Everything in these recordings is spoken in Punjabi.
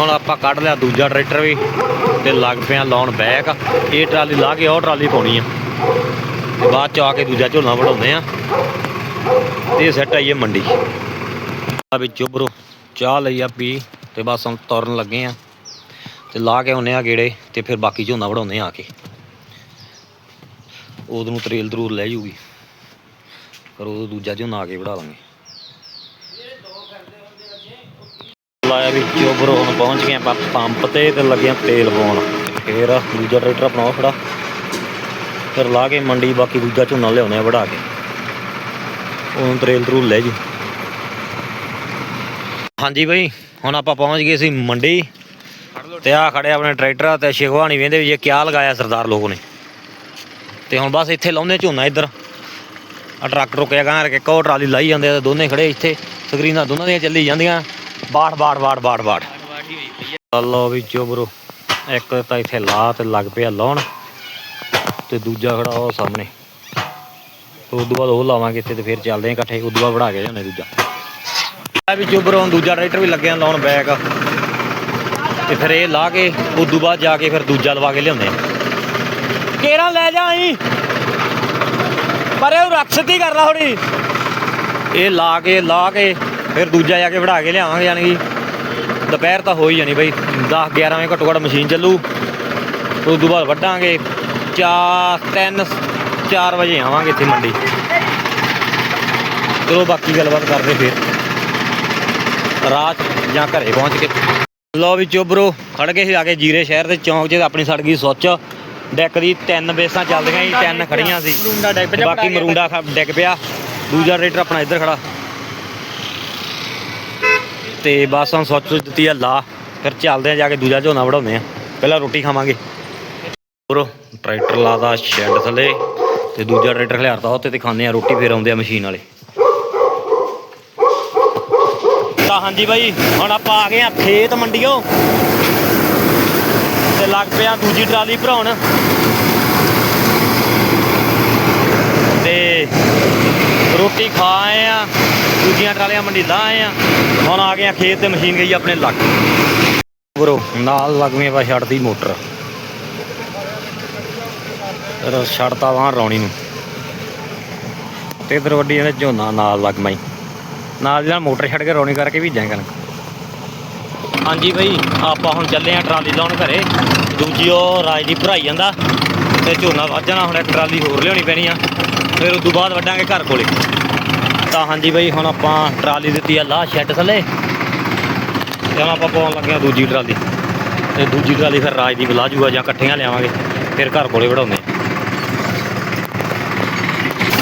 ਹੁਣ ਆਪਾਂ ਕੱਢ ਲਿਆ ਦੂਜਾ ਟਰੈਕਟਰ ਵੀ ਤੇ ਲੱਗ ਪਿਆ ਲਾਉਣ ਬੈਕ। ਇਹ ਟਰਾਲੀ ਲਾ ਕੇ ਉਹ ਟਰਾਲੀ ਪਾਉਣੀ ਆ। ਤੇ ਬਾਅਦ ਚ ਆ ਕੇ ਦੂਜਾ ਝੋਨਾ ਵਢਾਉਂਦੇ ਆ। ਤੇ ਇਹ ਸੈੱਟ ਆਈਏ ਮੰਡੀ। ਆ ਵਿੱਚੋਂ ਬਰੋ ਚਾਹ ਲਈ ਆ ਪੀ ਤੇ ਬਸ ਹੁਣ ਤੁਰਨ ਲੱਗੇ ਆ। ਤੇ ਲਾ ਕੇ ਆਉਨੇ ਆ ਗੇੜੇ ਤੇ ਫਿਰ ਬਾਕੀ ਝੋਨਾ ਵਢਾਉਂਦੇ ਆ ਆ ਕੇ। ਉਦੋਂ ਨੂੰ ਤਰੇਲ ਤਰੂਲ ਲੈ ਜੂਗੀ। ਪਰ ਉਹ ਦੂਜਾ ਝੋਨਾ ਆ ਕੇ ਵਢਾ ਲਾਂਗੇ। ਲਾਇਆ ਵੀ ਚੋਬਰੋ ਹੁਣ ਪਹੁੰਚ ਗਏ ਆਪਾਂ ਪੰਪ ਤੇ ਤੇ ਲੱਗੇ ਤੇਲ ਪਾਉਣ। ਫੇਰ ਦੂਜਾ ਟਰੈਕਟਰ ਆਪਣਾ ਖੜਾ ਫਿਰ ਲਾ ਕੇ ਮੰਡੀ ਬਾਕੀ ਦੂਜਾ ਝੋਨਾ ਲਿਆਉਣੇ ਆ ਵੜਾ ਕੇ। ਹੁਣ ਤਰੇਲ ਤਰੂਲ ਲੈ ਜੀ। ਹਾਂਜੀ ਬਈ, ਹੁਣ ਆਪਾਂ ਪਹੁੰਚ ਗਏ ਸੀ ਮੰਡੀ। ਤੇ ਆ ਖੜੇ ਆਪਣੇ ਟਰੈਕਟਰ ਤੇ ਸ਼ਿਗਵਾਣੀ ਵੇਂਦੇ ਵੀ ਇਹ ਕਿਆ ਲਗਾਇਆ ਸਰਦਾਰ ਲੋਕ ਨੇ। ਤੇ ਹੁਣ ਬਸ ਇੱਥੇ ਲਾਉਂਦੇ ਝੋਨਾ ਇੱਧਰ। ਆ ਟਰੱਕ ਰੁਕਿਆ ਗਾਂ ਕੇ ਕੋ ਟਰਾਲੀ ਲਾਈ ਜਾਂਦੇ ਆ ਤੇ ਦੋਨੇ ਖੜੇ ਇੱਥੇ। ਸਕਰੀਨਾਂ ਦੋਨਾਂ ਦੀਆਂ ਚੱਲੀ ਜਾਂਦੀਆਂ। ਬਾੜ ਬਾੜ ਬਾੜ ਬਾੜ ਬਾੜ ਲਓ ਵੀ ਚੋਬਰੋ ਇੱਕ ਤਾਂ ਇੱਥੇ ਲਾ ਤੇ ਲੱਗ ਪਿਆ ਲਾਉਣ ਤੇ ਦੂਜਾ ਖੜਾ ਉਹ ਸਾਹਮਣੇ। ਤੇ ਉਦੋਂ ਬਾਅਦ ਉਹ ਲਾਵਾਂਗੇ ਇੱਥੇ ਤੇ ਫਿਰ ਚੱਲਦੇ ਆ ਇਕੱਠੇ ਉਦੋਂ ਬਾਅਦ ਵੜਾ ਕੇ ਜਾਂਦੇ ਦੂਜਾ। ਆ ਵੀ ਚੋਬਰੋਂ ਦੂਜਾ ਟਰੈਕਟਰ ਵੀ ਲੱਗਿਆ ਲਾਉਣ ਬੈਕ। ਤੇ ਫਿਰ ਇਹ ਲਾ ਕੇ ਉਦੋਂ ਬਾਅਦ ਜਾ ਕੇ ਫਿਰ ਦੂਜਾ ਲਵਾ ਕੇ ਲਿਆਉਂਦੇ ਆ ਕੇਰਾ ਲੈ ਜਾ ਆਈ ਪਰ ਇਹ ਰਕਸਤੀ ਕਰ ਲਾ ਥੋੜੀ ਇਹ ਲਾ ਕੇ ਲਾ ਕੇ ਫਿਰ ਦੂਜਾ ਜਾ ਕੇ ਵੜਾ ਕੇ ਲਿਆਵਾਂਗੇ ਯਾਨੀ ਕਿ ਦੁਪਹਿਰ ਤਾਂ ਹੋ ਹੀ ਜਾਣੀ ਬਈ 10 11 ਵਜੇ ਘੱਟੋ ਘੱਟ ਮਸ਼ੀਨ ਚੱਲੂ। ਉਸ ਤੋਂ ਬਾਅਦ ਵੱਢਾਂਗੇ 4 3 4 ਵਜੇ ਆਵਾਂਗੇ ਇੱਥੇ ਮੰਡੀ। ਚਲੋ ਬਾਕੀ ਗੱਲਬਾਤ ਕਰਦੇ ਫਿਰ। ਰਾਤ ਜਾਂ ਘਰੇ ਪਹੁੰਚ ਕੇ। ਲੋ ਵੀ ਚੋਬਰੋ ਖੜ ਗਏ ਸੀ ਆ ਕੇ ਜੀਰੇ ਸ਼ਹਿਰ ਦੇ ਚੌਂਕ 'ਚ ਆਪਣੀ ਸੜ ਗਈ ਸੁੱਚ। ਡੈਕ ਦੀ ਤਿੰਨ ਬੇਸਾਂ ਚੱਲਦੀਆਂ ਸੀ ਤਿੰਨ ਖੜੀਆਂ ਸੀ। ਬਾਕੀ ਮਰੂੰਡਾ ਡਿੱਗ ਪਿਆ। ਦੂਜਾ ਰੇਟਰ ਆਪਣਾ ਇੱਧਰ ਖੜਾ। ਤੇ ਬਸ ਹੁਣ ਸੁੱਚ ਸੁੱਚ ਦਿੱਤੀ ਆ, ਲਾ। ਫਿਰ ਚੱਲਦੇ ਆ ਜਾ ਕੇ ਦੂਜਾ ਝੋਨਾ ਵੜਾਉਂਦੇ ਆ। ਪਹਿਲਾਂ ਰੋਟੀ ਖਾਵਾਂਗੇ। ਬਰੋ ਟਰੈਕਟਰ ਲਾਦਾ ਸ਼ੈੱਡ ਥੱਲੇ ਤੇ ਦੂਜਾ ਟਰੈਕਟਰ ਖਿਲਾਰਦਾ ਉੱਤੇ ਤੇ ਖਾਂਦੇ ਆ, ਰੋਟੀ ਫਿਰ ਆਉਂਦੇ ਆ ਮਸ਼ੀਨ ਵਾਲੇ। ਤਾਂ ਹਾਂਜੀ ਬਾਈ, ਹੁਣ ਆਪਾਂ ਆ ਗਏ ਆ ਖੇਤ ਮੰਡੀਓ। ਤੇ ਲੱਗ ਪਿਆ ਦੂਜੀ ਟਰਾਲੀ ਭਰਾਉਣ। ਤੇ ਰੋਟੀ ਖਾਏ ਆ। ਦੂਜੀਆਂ ਟਰਾਲੀਆਂ ਮੰਡੀ ਲਾ ਆਏ ਆ। ਹੁਣ ਆ ਗਏ ਆ ਖੇਤ ਤੇ ਮਸ਼ੀਨ ਗਈ ਆਪਣੇ ਲੱਗ ਬਰੋ ਨਾਲ ਲੱਗਵੇਂ ਵਾ ਛੱਡਦੀ ਮੋਟਰ। ਛੱਡਤਾ ਵਾਂ ਰੌਣੀ ਨੂੰ। ਤੇ ਇਧਰ ਵੱਡੀ ਇਹਨੇ ਝੋਨਾ ਨਾਲ ਲੱਗ ਮਾਈ। ਨਾਲ ਦੀ ਨਾਲ ਮੋਟਰ ਛੱਡ ਕੇ ਰੌਣੀ ਕਰਕੇ ਵੀ ਜਾਏਗਾ ਹਾਂਜੀ ਬਈ, ਆਪਾਂ ਹੁਣ ਚੱਲੇ ਆ ਟਰਾਲੀ ਲਾਉਣ ਘਰੇ। ਦੂਜੀ ਉਹ ਰਾਜ ਦੀ ਭਰਾਈ ਜਾਂਦਾ। ਤੇ ਝੋਨਾ ਵੱਧ ਜਾਣਾ, ਹੁਣ ਇੱਕ ਟਰਾਲੀ ਹੋਰ ਲਿਆਉਣੀ ਪੈਣੀ ਆ। ਫਿਰ ਉਸ ਤੋਂ ਬਾਅਦ ਵੱਢਾਂਗੇ ਘਰ ਕੋਲੇ। ਤਾਂ ਹਾਂਜੀ ਬਈ ਹੁਣ ਆਪਾਂ ਟਰਾਲੀ ਦਿੱਤੀ ਆ ਲਾਹ ਸ਼ੈੱਡ ਥੱਲੇ। ਤੇ ਹੁਣ ਆਪਾਂ ਪਾਉਣ ਲੱਗੇ ਆ ਦੂਜੀ ਟਰਾਲੀ। ਤੇ ਦੂਜੀ ਟਰਾਲੀ ਫਿਰ ਰਾਜ ਦੀ ਬਲਾ ਜੂਗਾ ਜਾਂ ਇਕੱਠੀਆਂ ਲਿਆਵਾਂਗੇ ਫਿਰ ਘਰ ਕੋਲੇ ਵੜਾਉਂਦੇ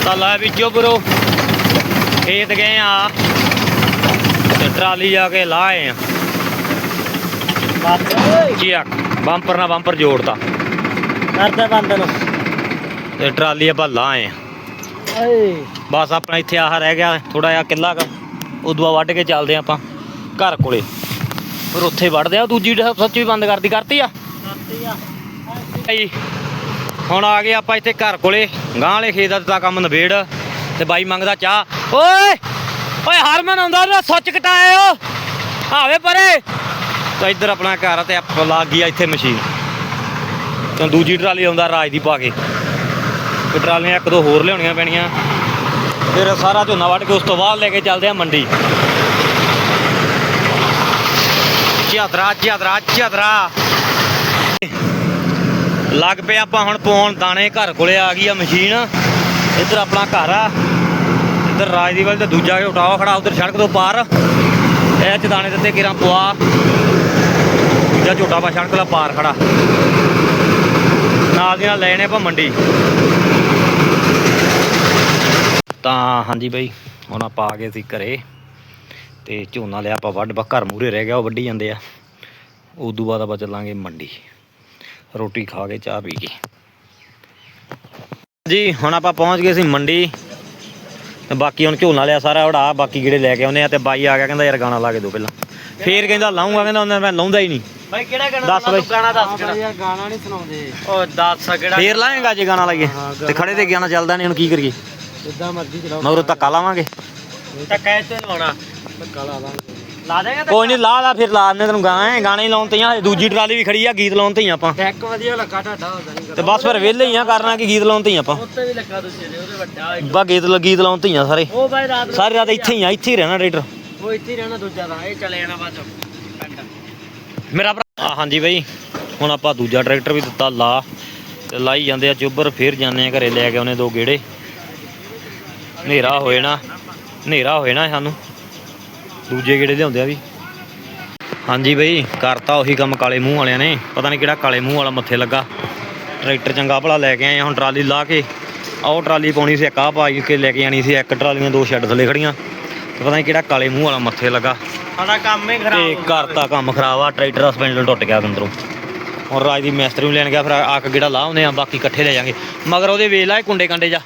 ਤਾਂ ਲੈ ਵਿੱਚੋਂ ਬਰੋ ਖੇਤ ਗਏ ਆ। ਤੇ ਟਰਾਲੀ ਜਾ ਕੇ ਲਾਏ ਆ। ਚੀਆ ਬੰਪਰ ਨਾਲ ਬੰਪਰ ਜੋੜਤਾ। ਕਰਦੇ ਬੰਦ ਨੂੰ। ਤੇ ਟਰਾਲੀ ਆਪਾਂ ਲਾਏ ਆ। ਏ ਬਸ ਆਪਣਾ ਇੱਥੇ ਆਹ ਰਹਿ ਗਿਆ ਥੋੜਾ ਜਿਹਾ ਕਿੱਲਾ ਕ ਉਦੋਂ ਵੱਢ ਕੇ ਚੱਲਦੇ ਆਪਾਂ ਘਰ ਕੋਲੇ। ਫਿਰ ਉੱਥੇ ਵੱਢਦੇ ਆ ਦੂਜੀ ਸੱਚ ਵੀ ਬੰਦ ਕਰਦੀ ਕਰਤੀ ਆ? ਕਰਤੀ ਆ। ਜੀ। ਹੁਣ ਆ ਗਏ ਆਪਾਂ ਇੱਥੇ ਘਰ ਕੋਲੇ ਗਾਂ ਵਾਲੇ ਖੇਤ ਦਾ ਤਾਂ ਕੰਮ ਨਵੇੜ ਤੇ ਬਾਈ ਮੰਗਦਾ ਚਾਹ। ਓਏ! ਓਏ ਹਰਮਨ ਆਉਂਦਾ ਨਾ ਸੁੱਚ ਕਟਾਇਓ ਆਵੇ ਪਰੇ। ਤਾਂ ਇੱਧਰ ਆਪਣਾ ਘਰ ਤੇ ਆਪ ਲੱਗ ਗਈ ਇੱਥੇ ਮਸ਼ੀਨ। ਤਾਂ ਦੂਜੀ ਟਰਾਲੀ ਆਉਂਦਾ ਰਾਜ ਦੀ ਪਾ ਕੇ। ਤੇ ਟਰਾਲੀਆਂ ਇੱਕ ਦੋ ਹੋਰ ਲਿਆਉਣੀਆਂ ਪੈਣੀਆਂ। ਫਿਰ ਸਾਰਾ ਝੋਨਾ ਵੱਢ ਕੇ ਉਸ ਤੋਂ ਬਾਅਦ ਲੈ ਕੇ ਚੱਲਦੇ ਆ ਮੰਡੀ। ਝਾਦਰਾ ਝਾਦਰਾ ਝਾਦਰਾ ਲੱਗ ਪਏ ਆਪਾਂ ਹੁਣ ਪਾਉਣ ਦਾਣੇ ਘਰ ਕੋਲੇ ਆ ਗਈ ਆ ਮਸ਼ੀਨ। ਇੱਧਰ ਆਪਣਾ ਘਰ ਆ। ਇੱਧਰ ਰਾਜ ਦੀ ਵੱਲ ਤੇ ਦੂਜਾ ਉਠਾਵਾ ਖੜਾ, ਉਧਰ ਸੜਕ ਤੋਂ ਪਾਰ। ਇਹ ਚ ਦਾਣੇ ਦਿੱਤੇ, ਕਿਰਾਂ ਪਵਾ ਦੂਜਾ ਝੋਟਾ ਪਾ ਸੜਕ ਦਾ ਪਾਰ ਖੜਾ। ਨਾਲ ਦੀ ਨਾਲ ਲੈਣੇ ਆਪਾਂ ਮੰਡੀ। ਤਾਂ ਹਾਂਜੀ ਬਈ ਹੁਣ ਆਪਾਂ ਆ ਗਏ ਸੀ ਘਰੇ ਤੇ ਝੋਨਾ ਲਿਆ ਆਪਾਂ ਵੱਢ ਘਰ ਮੂਰੇ ਰਹਿ ਗਿਆ ਉਹ ਵੱਢੀ ਜਾਂਦੇ ਆ। ਉਦੋਂ ਬਾਅਦ ਆਪਾਂ ਚੱਲਾਂਗੇ ਮੰਡੀ। ਰੋਟੀ ਖਾ ਕੇ ਚਾਹ ਪੀ ਕੇ। ਜੀ ਹੁਣ ਆਪਾਂ ਪਹੁੰਚ ਗਏ ਸੀ ਮੰਡੀ। ਤੇ ਬਾਕੀ ਹੁਣ ਝੋਨਾ ਲਿਆ ਸਾਰਾ ਉਡਾ ਬਾਕੀ ਜਿਹੜੇ ਲੈ ਕੇ ਆਉਨੇ ਆ ਤੇ ਬਾਈ ਆ ਗਿਆ ਕਹਿੰਦਾ ਯਾਰ ਗਾਣਾ ਲਾ ਕੇ ਦਿਓ ਪਹਿਲਾਂ। ਫੇਰ ਕਹਿੰਦਾ ਲਾਉਂਗਾ ਕਹਿੰਦਾ ਉਹਨਾਂ ਮੈਂ ਲਾਉਂਦਾ ਹੀ ਨਹੀਂ। ਭਾਈ ਕਿਹੜਾ ਗਾਣਾ ਦੱਸ ਬਈ। ਗਾਣਾ ਦੱਸ ਕਿਹੜਾ? ਯਾਰ ਗਾਣਾ ਨਹੀਂ ਸੁਣਾਉਂਦੇ। ਉਹ ਦੱਸ ਕਿਹੜਾ ਫੇਰ ਲਾਏਗਾ ਜੇ ਗਾਣਾ ਲਾਈਏ ਤੇ ਖੜੇ ਤੇ ਗਾਣਾ ਚੱਲਦਾ ਨਹੀਂ ਹੁਣ ਕੀ ਕਰੀਏ? ਜਿੱਦਾਂ ਮਰਜ਼ੀ ਚਲਾਓ। ਮਗਰੋਂ ਧੱਕਾ ਲਾਵਾਂਗੇ। ਕਹਿ ਤੇ ਲਵਾਉਣਾ। ਧੱਕਾ ਲਾ ਲਾ। ਦੇਗਾ ਕੋਈ ਨਹੀਂ ਲਾ ਲਾ ਫਿਰ ਲਾ ਦਿੰਦੇ ਤੈਨੂੰ ਗਾਣੇ। ਗਾਣੇ ਹੀ ਲਾਉਣ ਤੀਆਂ ਦੂਜੀ ਟਰਾਲੀ ਵੀ ਖੜੀ ਆ ਗੀਤ ਲਾਉਣ ਤੀਆਂ ਆਪਾਂ। ਡੈਕ ਵਧੀਆ ਲੱਗਾ ਤੁਹਾਡਾ ਹੁੰਦਾ ਨਹੀਂ ਤੇ ਬਸ ਫਿਰ ਵਿਹਲੇ ਹੀ ਆ ਕਰਨਾ ਕਿ ਗੀਤ ਲਾਉਣ ਤੀਆਂ ਆਪਾਂ। ਉੱਤੇ ਵੀ ਲੱਗਾ ਤੁਸੀਂ ਉਹਦੇ ਵੱਡਾ। ਬਾ ਗੀਤ ਗੀਤ ਲਾਉਣ ਤੀਆਂ ਸਾਰੇ। ਉਹ ਬਾਈ ਰਾਤ ਸਾਰੀ ਰਾਤ ਇੱਥੇ ਹੀ ਆ ਇੱਥੇ ਹੀ ਰਹਿਣਾ ਟਰੈਕਟਰ। ਉਹ ਇੱਥੇ ਹੀ ਰਹਿਣਾ ਦੂਜਾ ਦਾ ਇਹ ਚਲੇ ਜਾਣਾ ਬਾਅਦ ਮੇਰਾ ਭਰਾ ਆ, ਹਾਂਜੀ ਬਾਈ। ਹੁਣ ਆਪਾਂ ਦੂਜਾ ਟਰੈਕਟਰ ਵੀ ਦਿੱਤਾ ਲਾ। ਤੇ ਲਾਈ ਜਾਂਦੇ ਆ ਚੁੱਬਰ ਫਿਰ ਜਾਂਦੇ ਆ ਘਰੇ ਲੈ ਕੇ ਆਉਨੇ ਦੋ ਗੇੜੇ। ਹਨੇਰਾ ਹੋਏ ਨਾ ਹਨੇਰਾ ਹੋਏ ਨਾ ਸਾਨੂੰ। ਦੂਜੇ ਗੇੜੇ ਲਿਆਉਂਦੇ ਆ ਵੀ। ਹਾਂਜੀ ਬਾਈ ਕਰਤਾ ਉਹੀ ਕੰਮ ਕਾਲੇ ਮੂੰਹ ਵਾਲਿਆਂ ਨੇ। ਪਤਾ ਨਹੀਂ ਕਿਹੜਾ ਕਾਲੇ ਮੂੰਹ ਵਾਲਾ ਮੱਥੇ ਲੱਗਾ। ਟਰੈਕਟਰ ਚੰਗਾ ਭਲਾ ਲੈ ਕੇ ਆਏ ਆ ਹੁਣ ਟਰਾਲੀ ਲਾ ਕੇ। ਆਹ ਟਰਾਲੀ ਪਾਉਣੀ ਸੀ ਇੱਕ ਆਹ ਪਾਈ ਕੇ ਲੈ ਕੇ ਆਣੀ ਸੀ ਇੱਕ। ਟਰਾਲੀਆਂ ਦੋ ਸ਼ੈੱਡ ਥੱਲੇ ਖੜੀਆਂ। ਪਤਾ ਨਹੀਂ ਕਿਹੜਾ ਕਾਲੇ ਮੂੰਹ ਵਾਲਾ ਮੱਥੇ ਲੱਗਾ। ਸਾਡਾ ਕੰਮ ਹੀ ਖਰਾਬ ਤੇ ਦਾ ਕੰਮ ਖਰਾਬ ਆ ਟਰੈਕਟਰ ਦਾ ਸਪੈਂਡਲ ਟੁੱਟ ਗਿਆ ਅੰਦਰੋਂ। ਹੁਣ ਰਾਜ ਦੀ ਮੈਸਤਰੀ ਨੂੰ ਲੈਣ ਗਿਆ ਫਿਰ ਆਕ ਗੇੜਾ ਲਾ ਆਉਂਦੇ ਆ ਬਾਕੀ ਇਕੱਠੇ ਲੈ ਜਾਾਂਗੇ। ਮਗਰ ਉਹਦੇ ਵੇਚ ਲਾ ਇਹ ਕੁੰਡੇ ਕੰਡੇ ਜਾ।